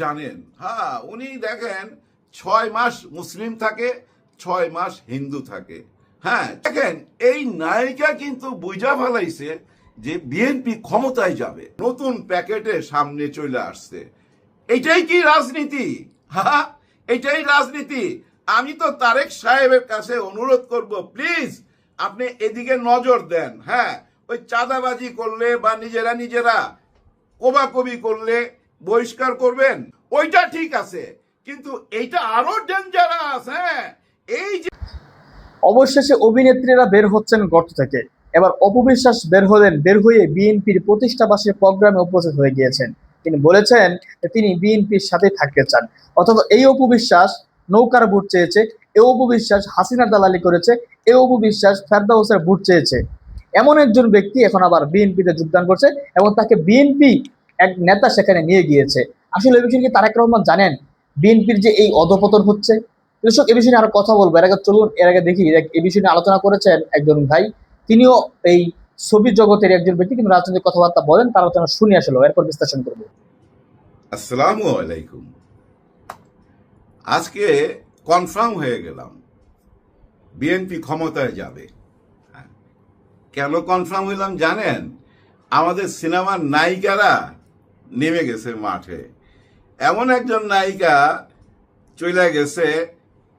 জানেন। হ্যাঁ উনি দেখেন, ছয় মাস মুসলিম থাকে, ছয় মাস হিন্দু থাকে। হ্যাঁ দেখেন, এই নায়িকা কিন্তু বুঝা ফেলাইছে যে বিএনপি ক্ষমতায় যাবে। নতুন প্যাকেটে সামনে চলে আসছে। এটাই কি রাজনীতি? হ্যাঁ এটাই রাজনীতি। আমি তো তারেক সাহেবের কাছে অনুরোধ করব, প্লিজ, আপনি এদিকে নজর দেন। হ্যাঁ ওই চাঁদাবাজি করলে বা নিজেরা নিজেরা কোবাকবি করলে বহিষ্কার করবেন, ওইটা ঠিক আছে। কিন্তু এইটা আরও ডেঞ্জারাস হ্যাঁ? এই যে অবশেষে অভিনেত্রীরা বের হচ্ছেন গর্ত থেকে। এবার অপবিশ্বাস বের হলেন, বের হয়ে বিএনপির প্রতিষ্ঠা বার্ষিক প্রোগ্রামে উপস্থিত হয়ে গিয়েছেন। তিনি বলেছেন তিনি বিএনপির সাথে থাকতে চান। অথবা এই অপবিশ্বাস নৌকার ভোট চেয়েছে, এ অপবিশ্বাস হাসিনার দালালি করেছে, এ অপবিশ্বাস ফেরদাউসের ভোট চেয়েছে। এমন একজন ব্যক্তি এখন আবার বিএনপিতে যোগদান করছে এবং তাকে বিএনপি এক নেতা সেখানে নিয়ে গিয়েছে। আসলে এই বিষয়ে কি তারেক রহমান জানেন? বিএনপির যে এই অধপতন হচ্ছে? দর্শক, এ বিষয়ে নিয়ে আরও কথা বলব। এর আগে চলুন, এর আগে দেখি এ বিষয়ে নিয়ে আলোচনা করেছেন একজন ভাই। তিনিও এই ছবি জগতের একজন ব্যক্তি, কিন্তু রাজনৈতিক কথাবার্তা বলেন, তার আলোচনা শুনে আসলো এরপর বিশ্লেষণ করব। আসসালামু আলাইকুম। আজকে কনফার্ম হয়ে গেলাম। বিএনপি ক্ষমতায় যাবে। হ্যাঁ। কেন কনফার্ম হইলাম জানেন? আমাদের সিনেমার নায়িকারা নেমে গেছে মাঠে। এমন একজন নায়িকা চলে গেছে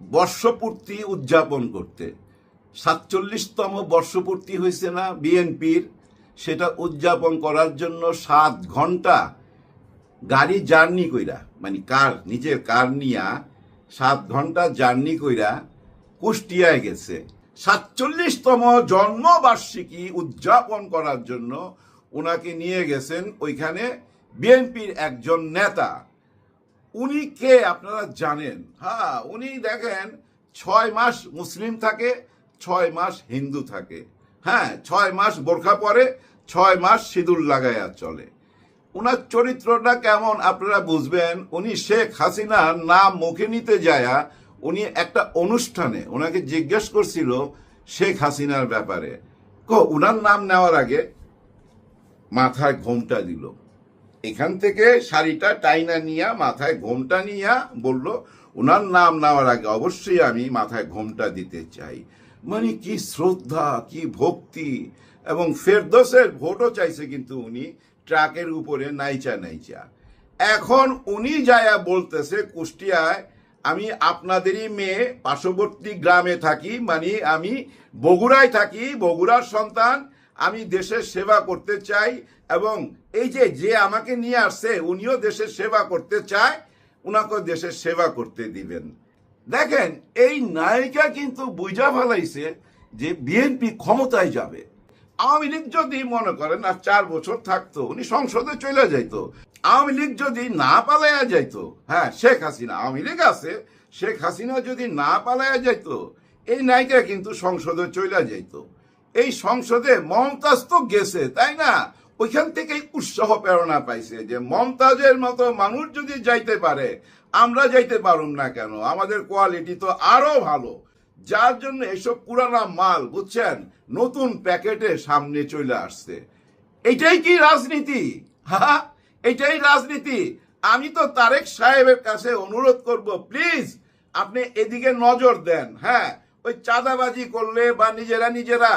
বর্ষপূর্তি উদযাপন করতে। সাতচল্লিশতম বর্ষপূর্তি হয়েছে না বিএনপির? সেটা উদযাপন করার জন্য সাত ঘণ্টা গাড়ি জার্নি কইরা মানে কার, নিজের কার নিয়া সাত ঘণ্টা জার্নি কইরা কুষ্টিয়ায় গেছে। সাতচল্লিশতম জন্মবার্ষিকী উদযাপন করার জন্য ওনাকে নিয়ে গেছেন ওইখানে বিএনপির একজন নেতা, উনি কে আপনারা জানেন? হ্যাঁ উনি দেখেন, ছয় মাস মুসলিম থাকে, ছয় মাস হিন্দু থাকে। হ্যাঁ ছয় মাস বোরখা পরে, ছয় মাস সিঁদুর লাগাইয়া চলে। ওনার চরিত্রটা কেমন আপনারা বুঝবেন? উনি শেখ হাসিনার নাম মুখে নিতে যায়া উনি একটা অনুষ্ঠানে ওনাকে জিজ্ঞেস করছিল শেখ হাসিনার ব্যাপারে। কো, উনার নাম নেওয়ার আগে মাথায় ঘোমটা দিল। এখান থেকে শাড়িটা টাইনা নিয়া, মাথায় ঘোমটা নিয়া বলল, ওনার নাম নেওয়ার আগে অবশ্যই আমি মাথায় ঘোমটা দিতে চাই। মানে কি শ্রদ্ধা, কি ভক্তি, এবং ফেরদোসের ভোটও চাইছে কিন্তু উনি ট্রাকের উপরে নাইচা নাইচা। এখন উনি যায়া বলতেছে, কুষ্টিয়ায় আমি আপনাদেরই মেয়ে, পার্শ্ববর্তী গ্রামে থাকি মানে আমি বগুড়ায় থাকি, বগুড়ার সন্তান, আমি দেশের সেবা করতে চাই এবং এই যে যে আমাকে নিয়ে আসছে, উনিও দেশের সেবা করতে চায় উনাকে দেশের সেবা করতে দিবেন। দেখেন, এই নায়িকা কিন্তু বুঝা ফেলাইছে যে বিএনপি ক্ষমতায় যাবে। আওয়ামী লীগ যদি মনে করেন, আর চার বছর থাকতো, উনি সংসদে চলে যাইতো। আওয়ামী লীগ যদি না পালাইয়া যাইতো হ্যাঁ শেখ হাসিনা, আওয়ামী লীগ আছে, শেখ হাসিনা যদি না পালাইয়া যাইতো, এই নায়িকা কিন্তু সংসদে চলে যাইতো। এই সংসদে মমতাজ তো গেছে, তাই না? ওইখান থেকেই উৎসাহ প্রেরণা পাইছে যে মমতাজের মতো মানুষ যদি যাইতে পারে, আমরা যাইতে পারুম না কেন? আমাদের কোয়ালিটি তো আরও ভালো। যার জন্য এসব পুরানা মাল, বুঝছেন, নতুন প্যাকেটে সামনে চলে আসছে। এটাই কি রাজনীতি? হ্যাঁ এটাই রাজনীতি। আমি তো তারেক সাহেবের কাছে অনুরোধ করব প্লিজ আপনি এদিকে নজর দেন হ্যাঁ? ওই চাঁদাবাজি করলে বা নিজেরা নিজেরা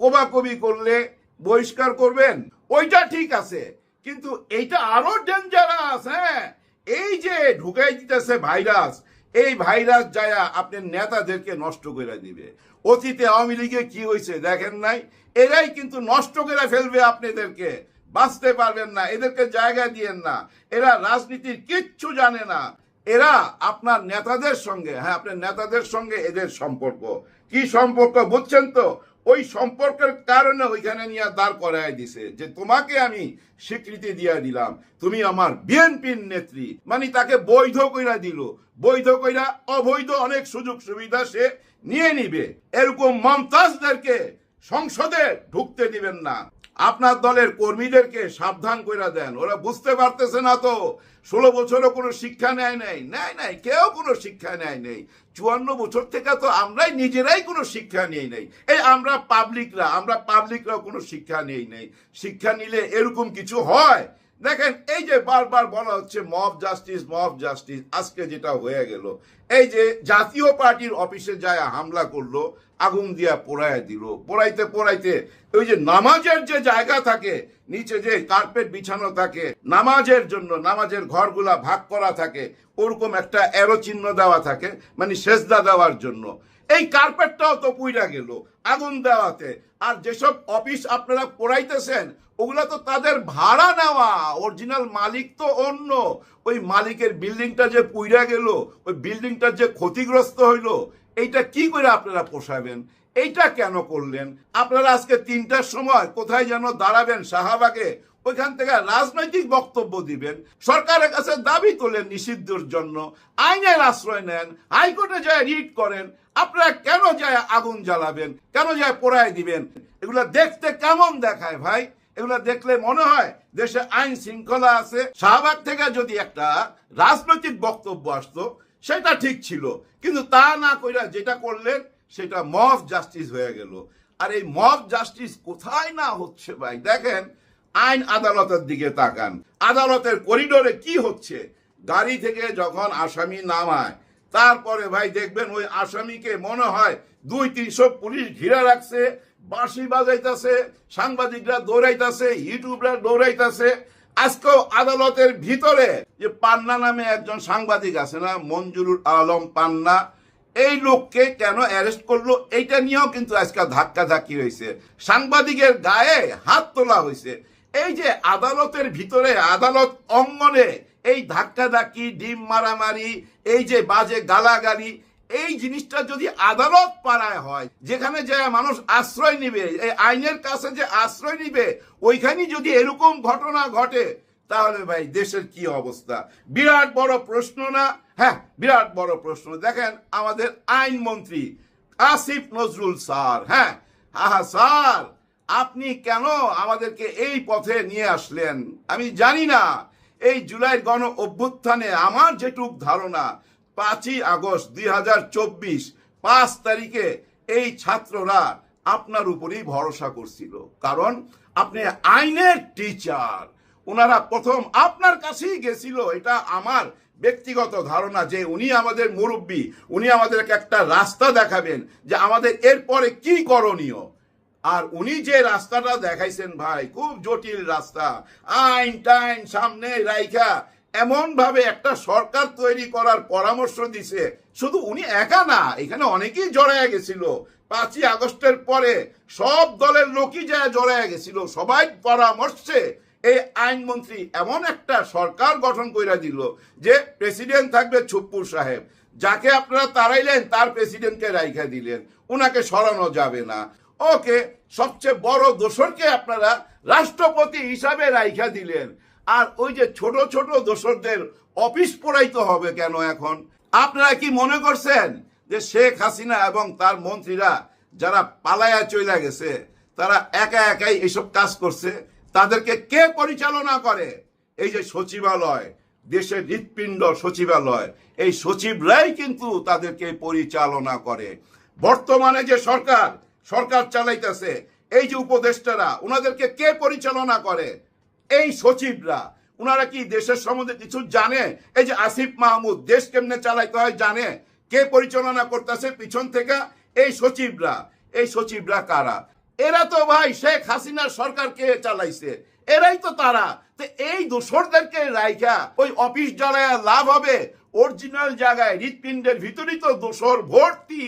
কোবাকবি করলে বহিষ্কার করবেন, ওইটা ঠিক আছে। কিন্তু এইটা আরও ডেঞ্জারাস হ্যাঁ? এই যে ঢুকাই দিতেছে ভাইরাস, এই ভাইরাস যায়া আপনার নেতাদেরকে নষ্ট করে দিবে। অতীতে আওয়ামী লীগে কি হয়েছে দেখেন নাই? এরাই কিন্তু নষ্ট করে ফেলবে আপনাদেরকে। বাঁচতে পারবেন না, এদেরকে জায়গা দিয়েন না। এরা রাজনীতির কিচ্ছু জানে না। এরা আপনার নেতাদের সঙ্গে হ্যাঁ আপনার নেতাদের সঙ্গে এদের সম্পর্ক। কি সম্পর্ক বুঝছেন তো? ওই সম্পর্কের কারণে ওইখানে নিয়ে দাঁড় করায় দিছে যে তোমাকে আমি স্বীকৃতি দিয়া দিলাম। তুমি আমার বিএনপির নেত্রী। মানে তাকে বৈধ কইরা দিল। বৈধ কইরা অবৈধ অনেক সুযোগ সুবিধা সে নিয়ে নিবে। এরকম মমতাজদেরকে সংসদে ঢুকতে দিবেন না। আপনার দলের কর্মীদেরকে সাবধান করে দেন। ওরা বুঝতে পারতেছে না তো, ষোলো বছরও কোনো শিক্ষা নেয় নাই। নেয় নাই, কেউ কোনো শিক্ষা নেয় নেই। চুয়ান্ন বছর থেকে তো আমরাই নিজেরাই কোনো শিক্ষা নিয়ে নেই। এই আমরা পাবলিকরা আমরা পাবলিকরাও কোনো শিক্ষা নিয়ে নেই। শিক্ষা নিলে এরকম কিছু হয়? দেখেন, এই যে বারবার বলা হচ্ছে মব জাস্টিস মব জাস্টিস আজকে যেটা হয়ে গেল, এই যে জাতীয় পার্টির অফিসে যায় হামলা করল, আগুন দিয়া পোড়ায় দিল, পোড়াইতে পোড়াইতে ওই যে নামাজের যে জায়গা থাকে, নিচে যে কার্পেট বিছানো থাকে, নামাজের জন্য নামাজের ঘরগুলা ভাগ করা থাকে, ওরকম একটা এরো চিহ্ন দেওয়া থাকে মানে সেজদা দেওয়ার জন্য। এই কার্পেটটাও তো পুইরা গেল আগুন দেওয়াতে। আর যেসব অফিস আপনারা পড়াইতেছেন, ওগুলা তো তাদের ভাড়া নেওয়া। অরিজিনাল মালিক তো অন্য। ওই মালিকের বিল্ডিংটা যে পুইরা গেল, ওই বিল্ডিংটা যে ক্ষতিগ্রস্ত হইল, এইটা কি করে আপনারা পোষাবেন? এইটা কেন করলেন? আপনারা আজকে তিনটার সময় কোথায় যেন দাঁড়াবেন শাহবাগে ওইখান থেকে রাজনৈতিক বক্তব্য দিবেন। সরকারের কাছে দাবি তোলেন নিষিদ্ধর জন্য। আইনের আশ্রয় নেন, হাইকোর্টে যায় রিট করেন। আপনারা কেন যায় আগুন জ্বালাবেন? কেন যায় পোড়ায় দিবেন? এগুলা দেখতে কেমন দেখায় ভাই? এগুলা দেখলে মনে হয় দেশে আইন শৃঙ্খলা আছে। শাহবাগ থেকে যদি একটা রাজনৈতিক বক্তব্য আসতো, সেটা ঠিক ছিল। কিন্তু তা না কইরা যেটা করলেন, সেটা মফ জাস্টিস হয়ে গেল। আর এই মফ জাস্টিস কোথায় না হচ্ছে ভাই? দেখেন আইন আদালতের দিকে তাকান। আদালতের করিডোরে কি হচ্ছে? গাড়ি থেকে যখন আসামি নামায়, তারপরে ভাই দেখবেন ওই আসামিকে মনে হয় দুই তিনশো পুলিশ ঘিরে রাখছে, বাঁশি বাজাইতাছে, সাংবাদিকরা দৌড়াইতাছে, ইউটিউবরা দৌড়াইতাছে। আজকেও আদালতের ভিতরে যে পান্না নামে একজন সাংবাদিক আছে না, মঞ্জুরুল আলম পান্না, এই লোককে কেন অ্যারেস্ট করল এইটা নিয়েও কিন্তু আজকে ধাক্কা ধাক্কি হয়েছে। সাংবাদিকের গায়ে হাত তোলা হয়েছে। এই যে আদালতের ভিতরে, আদালত অঙ্গনে এই ধাক্কা ধাক্কি ডিম মারামারি, এই যে বাজে গালাগালি, এই জিনিসটা যদি আদালত পাড়ায় হয়, যেখানে যে মানুষ আশ্রয় নিবে, এই আইনের কাছে যে আশ্রয় নিবে, ওইখানে যদি এরকম ঘটনা ঘটে, তাহলে ভাই দেশের কি অবস্থা? বিরাট বড় প্রশ্ন না? হ্যাঁ বিরাট বড় প্রশ্ন। দেখেন, আমাদের আইনমন্ত্রী আসিফ নজরুল স্যার হ্যাঁ? আহা, স্যার! আপনি কেন আমাদেরকে এই পথে নিয়ে আসলেন? আমি জানি না। এই জুলাই গণ অভ্যুত্থানে আমার যেটুক ধারণা, পাঁচই আগস্ট দুই হাজার চব্বিশ, পাঁচ তারিখে এই ছাত্ররা আপনার উপরেই ভরসা করছিল। কারণ আপনি আইনের টিচার ওনারা প্রথম আপনার কাছেই গেছিল। এটা আমার ব্যক্তিগত ধারণা যে উনি আমাদের মুরব্বী, উনি আমাদেরকে একটা রাস্তা দেখাবেন যে আমাদের এরপরে কি করণীয়। আর উনি যে রাস্তাটা দেখাইছেন ভাই, খুব জটিল রাস্তা। আইন টাইন সামনে রাইখা এমন ভাবে একটা সরকার তৈরি করার পরামর্শ দিছে। শুধু উনি একা না, এখানে অনেকেই জড়ায় গেছিল। পাঁচই আগস্টের পরে সব দলের লোকই যা জড়ায় গেছিল, সবাই পরামর্শে এই আইনমন্ত্রী এমন একটা সরকার গঠন করে দিল যে প্রেসিডেন্ট থাকবে ছুপ্পুর সাহেব। যাকে আপনারা তাড়াইলেন, তার প্রেসিডেন্টকে রাইখা দিলেন। ওনাকে সরানো যাবে না। ওকে, সবচেয়ে বড় দোসরকে আপনারা রাষ্ট্রপতি হিসাবে রাইখা দিলেন। আর ওই যে ছোট ছোট দোসরদের অফিস পড়াইতে হবে কেন এখন? আপনারা কি মনে করছেন যে শেখ হাসিনা এবং তার মন্ত্রীরা যারা পালায়া চইলা গেছে, তারা একা একাই এইসব কাজ করছে? তাদেরকে কে পরিচালনা করে? এই যে সচিবালয়, দেশের হৃৎপিণ্ড সচিবালয়, এই সচিবরাই কিন্তু তাদেরকে পরিচালনা করে। বর্তমানে যে সরকার সরকার চালাইতেছে। এই যে উপদেষ্টারা ওনাদেরকে কে পরিচালনা করে? এই সচিবরা। ওনারা কি দেশের সম্বন্ধে কিছু জানে? এই যে আসিফ মাহমুদ, দেশ কেমনে চালাইতে হয় জানে? কে পরিচালনা করতেছে পিছন থেকে? এই সচিবরা। এই সচিবরা কারা? এরা তো ভাই শেখ হাসিনার সরকার কে চালাইছে? এরাই তো তারা। তো এই দোসরদেরকে রাইখা ওই অফিস জ্বালায় লাভ হবে। অরিজিনাল জায়গায় হৃৎপিণ্ডের ভিতরেই তো ভর্তি।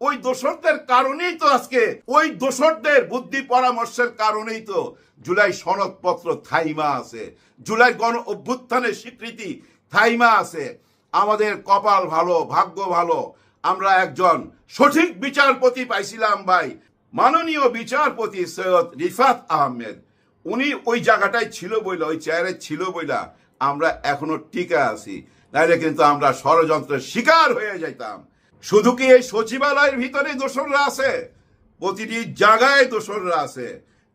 ওই দোসরদের কারণেই তো আজকে, ওই দোষরদের বুদ্ধি পরামর্শের কারণেই তো জুলাই সনদপত্র থাইমা আছে। জুলাই গণ অভ্যুত্থানের স্বীকৃতি থাইমা আছে। আমাদের কপাল ভালো, ভাগ্য ভালো। আমরা একজন সঠিক বিচারপতি পাইছিলাম ভাই। মাননীয় বিচারপতি সৈয়দ রিফাত আহমেদ। উনি ওই জায়গাটায় ছিল বইলা, ওই চেয়ারে ছিল বইলা আমরা এখনও টিকে আছি। নাইলে কিন্তু আমরা ষড়যন্ত্রের শিকার হয়ে যাইতাম। শুধু কি এই সচিবালয়ের ভিতরে দোসররা আছে? প্রতিটি জায়গায় দোসররা আছে।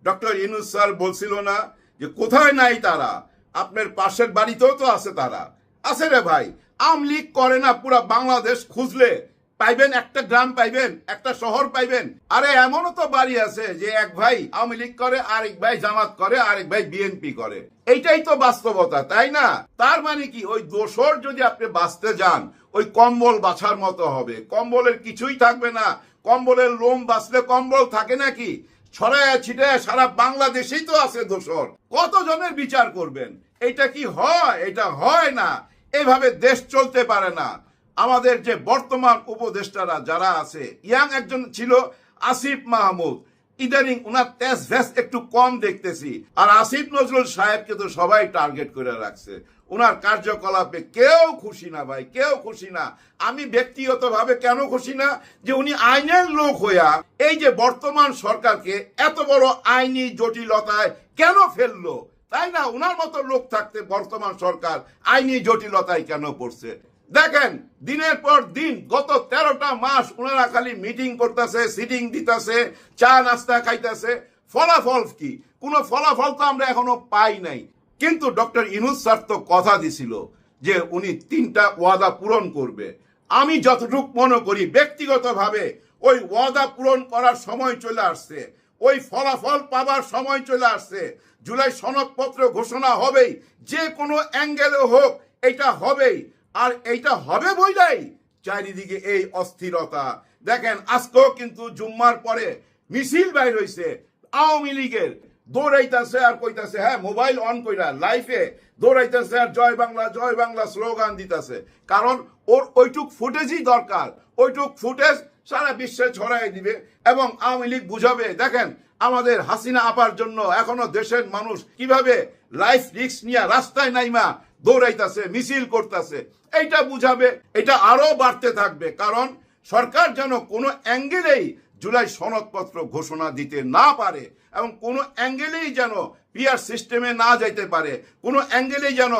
ডক্টর ইনুস স্যার বলছিল না যে কোথায় নাই তারা? আপনার পাশের বাড়িতেও তো আছে তারা। আছে রে ভাই আমলিগ করে না, পুরা বাংলাদেশ খুঁজলে। পাইবেন একটা গ্রাম পাইবেন, একটা শহর পাইবেন। আরে এমনও তো বাড়ি আছে যে এক ভাই আওয়ামী লীগ করে, আরেক ভাই জামাত করে, আরেক ভাই বিএনপি করে। এইটাই তো বাস্তবতা, তাই না? তার মানে কি, ওই দোষর যদি আপনি বাঁচতে যান ওই কম্বল বাছার মতো হবে। কম্বলের কিছুই থাকবে না। কম্বলের লোম বাঁচলে কম্বল থাকে নাকি? ছড়ায় ছিটায় সারা বাংলাদেশেই তো আছে দোষর কতজনের বিচার করবেন? এটা কি হয়? এটা হয় না। এভাবে দেশ চলতে পারে না। আমাদের যে বর্তমান উপদেষ্টারা যারা আছে, ইয়াং একজন ছিল আসিফ মাহমুদ। ইদানিং উনার তেজ ভেস একটু কম দেখতেছি। আর আসিফ নজরুল সাহেবকে তো সবাই টার্গেট করে রাখছে। উনার কার্যকলাপে কেউ খুশি না ভাই, কেউ খুশি না। আমি ব্যক্তিগতভাবে কেন খুশি না? যে উনি আইনের লোক হইয়া এই যে বর্তমান সরকারকে এত বড় আইনি জটিলতায় কেন ফেলল? তাই না? উনার মতো লোক থাকতে বর্তমান সরকার আইনি জটিলতায় কেন পড়ছে? দেখেন, দিনের পর দিন গত তেরোটা মাস ওনারা খালি মিটিং করতেছে সিটিং দিতেছে, চা নাস্তা খাইতেছে। ফলাফল কি? কোনো ফলাফল তো আমরা এখনও পাই নাই। কিন্তু ডক্টর ইনুস স্যার তো কথা দিছিল যে উনি তিনটা ওয়াদা পূরণ করবে। আমি যতটুক মনে করি, ব্যক্তিগতভাবে ওই ওয়াদা পূরণ করার সময় চলে আসছে। ওই ফলাফল পাবার সময় চলে আসছে। জুলাই সনদপত্র ঘোষণা হবেই। যে কোনো অ্যাঙ্গেলে হোক, এটা হবেই। আর এইটা হবে বইলাই চারিদিকে এই অস্থিরতা। দেখেন, আজকেও কিন্তু জুম্মার পরে মিছিল বাইর হইছে আওয়ামী লীগের। দৌড়াইতেছে আর কইতাছে হ্যাঁ মোবাইল অন কইরা লাইফে দৌড়াইতেছে আর জয় বাংলা জয় বাংলা স্লোগান দিতেছে। কারণ ওর ওইটুক ফুটেজই দরকার। ওইটুক ফুটেজ সারা বিশ্বে ছড়াই দিবে এবং আওয়ামী লীগ বুঝাবে, দেখেন আমাদের হাসিনা আপার জন্য এখনও দেশের মানুষ কীভাবে লাইফ রিস্ক নিয়ে রাস্তায় নাইমা দৌড়াইতাছে, মিছিল করতেছে, এইটা বুঝাবে, এটা আরও বাড়তে থাকবে। কারণ সরকার যেন কোনো অ্যাঙ্গেলেই জুলাই সনদপত্র ঘোষণা দিতে না পারে এবং কোনো অ্যাঙ্গেলেই যেন পিয়ার সিস্টেমে না যাইতে পারে, কোনো অ্যাঙ্গেলেই যেন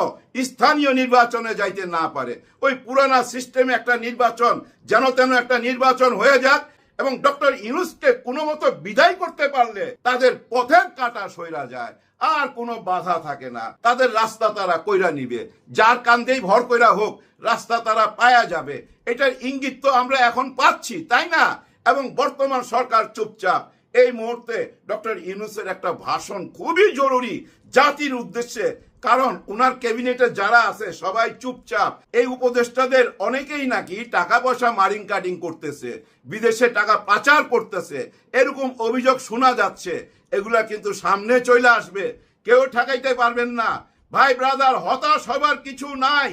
স্থানীয় নির্বাচনে যাইতে না পারে। ওই পুরানা সিস্টেমে একটা নির্বাচন, যেন তেন একটা নির্বাচন হয়ে যাক এবং ডক্টর ইউনুসকে কোনো মতো বিদায় করতে পারলে তাদের পথের কাটা সইরা যায়, আর কোনো বাধা থাকে না। তাদের রাস্তা তারা কইরা নিবে। যার কান্দেই ভর কইরা হোক, রাস্তা তারা পায়া যাবে। এটার ইঙ্গিত তো আমরা এখন পাচ্ছি, তাই না? এবং বর্তমান সরকার চুপচাপ। এই মুহূর্তে ডক্টর ইউনুসের একটা ভাষণ খুবই জরুরি জাতির উদ্দেশ্যে। কারণ উনার ক্যাবিনেটে যারা আছে, সবাই চুপচাপ। এই উপদেষ্টাদের অনেকেই নাকি টাকা পয়সা মারিং কাটিং করতেছে, বিদেশে টাকা পাচার করতেছে, এরকম অভিযোগ শোনা যাচ্ছে। এগুলা কিন্তু সামনে চলে আসবে। কেউ ঠেকাইতে পারবেন না। ভাই, ব্রাদার, হতাশ হবার কিছু নাই।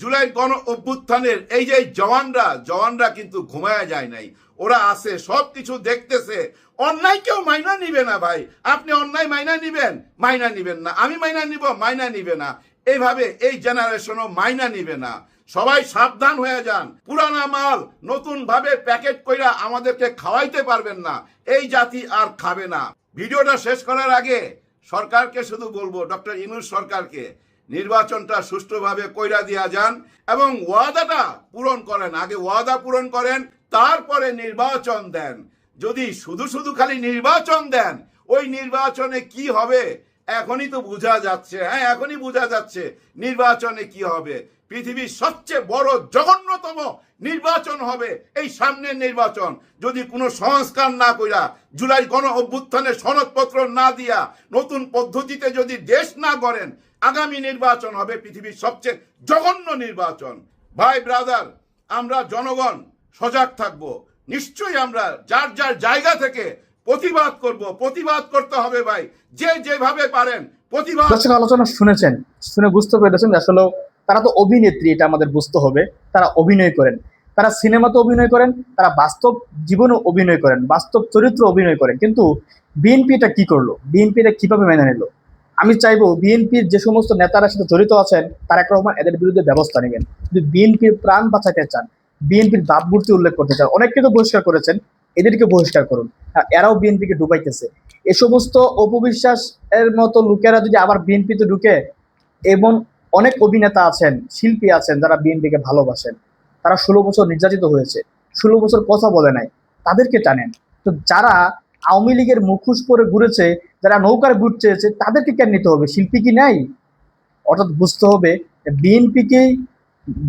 জুলাই গণ অভ্যুত্থানের এই যে জওয়ানরা জওয়ানরা কিন্তু ঘুমায়া যায় নাই। ওরা আছে, সব কিছু দেখতেছে। অন্যায় কেউ মাইনা নিবে না ভাই। আপনি অন্যায় মাইনা নিবেন মাইনা নিবেন না। আমি মাইনা নিব, মাইনা নিবে না। এইভাবে এই জেনারেশনও মাইনা নিবে না। সবাই সাবধান হয়ে যান। পুরানা মাল নতুন ভাবে প্যাকেট কইরা আমাদেরকে খাওয়াইতে পারবেন না। এই জাতি আর খাবে না। ভিডিওটা শেষ করার আগে সরকারকে শুধু বলব, ডক্টর ইনুস সরকারকে, নির্বাচনটা সুষ্ঠুভাবে কইরা দিয়া যান এবং ওয়াদাটা পূরণ করেন। আগে ওয়াদা পূরণ করেন তারপরে নির্বাচন দেন। যদি শুধু শুধু খালি নির্বাচন দেন, ওই নির্বাচনে কি হবে? এখনই তো বোঝা যাচ্ছে হ্যাঁ এখনই বোঝা যাচ্ছে নির্বাচনে কি হবে। পৃথিবীর সবচেয়ে বড়, জঘন্যতম নির্বাচন হবে এই সামনের নির্বাচন। যদি কোনো সংস্কার না কইরা, জুলাই গণ অভ্যুত্থানের সনদপত্র না দিয়া, নতুন পদ্ধতিতে যদি দেশ না করেন আগামী নির্বাচন হবে পৃথিবীর সবচেয়ে জঘন্য নির্বাচন। ভাই, ব্রাদার, আমরা জনগণ সজাগ থাকব। নিশ্চয়ই আমরা যার যার জায়গা থেকে প্রতিবাদ করব। প্রতিবাদ করতে হবে ভাই। যে যেভাবে পারেন প্রতিবাদ আলোচনা শুনেছেন, শুনে বুঝতে পেরেছেন আসলে তারা তো অভিনেত্রী, এটা আমাদের বুঝতে হবে। তারা অভিনয় করেন। তারা সিনেমাতে অভিনয় করেন, তারা বাস্তব জীবনে অভিনয় করেন, বাস্তব চরিত্র অভিনয় করেন। কিন্তু বিএনপিটা কি করল? বিএনপিটা কীভাবে মেনে নিল? আমি চাইব বিএনপির যে সমস্ত নেতারা সাথে জড়িত আছেন, তারেক রহমান এদের বিরুদ্ধে ব্যবস্থা নেবেন। যদি বিএনপির প্রাণ বাঁচাতে চান বিএনপির বাপমূর্তি উল্লেখ করতে চান। অনেককে তো বহিষ্কার করেছেন, এদেরকে বহিষ্কার করুন। আর এরাও বিএনপিকে ডুবাইতেছে। এ সমস্ত অপবিশ্বাস এর মতো লোকেরা যদি আবার বিএনপিতে ঢুকে এবং অনেক অভিনেতা আছেন, শিল্পী আছেন, যারা বিএনপিকে ভালোবাসেন। তারা ষোলো বছর নির্যাতিত হয়েছে, ষোলো বছর কথা বলে নাই। তাদেরকে টানেন। তো যারা আওয়ামী লীগের মুখোশ পরে ঘুরেছে, যারা নৌকার ঘুর চেয়েছে, তাদেরকে কেন নিতে হবে? শিল্পী কি নাই? অর্থাৎ বুঝতে হবে বিএনপিকেই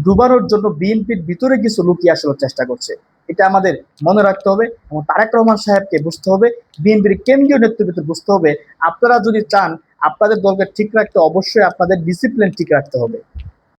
ডুবানোর জন্য বিএনপির ভিতরে কিছু লুকিয়ে আসার চেষ্টা করছে। এটা আমাদের মনে রাখতে হবে এবং তারেক রহমান সাহেবকে বুঝতে হবে, বিএনপির কেন্দ্রীয় নেতৃত্বে বুঝতে হবে। আপনারা যদি চান, আপনাদের দলকে ঠিক রাখতে অবশ্যই আপনাদের ডিসিপ্লিন ঠিক রাখতে হবে।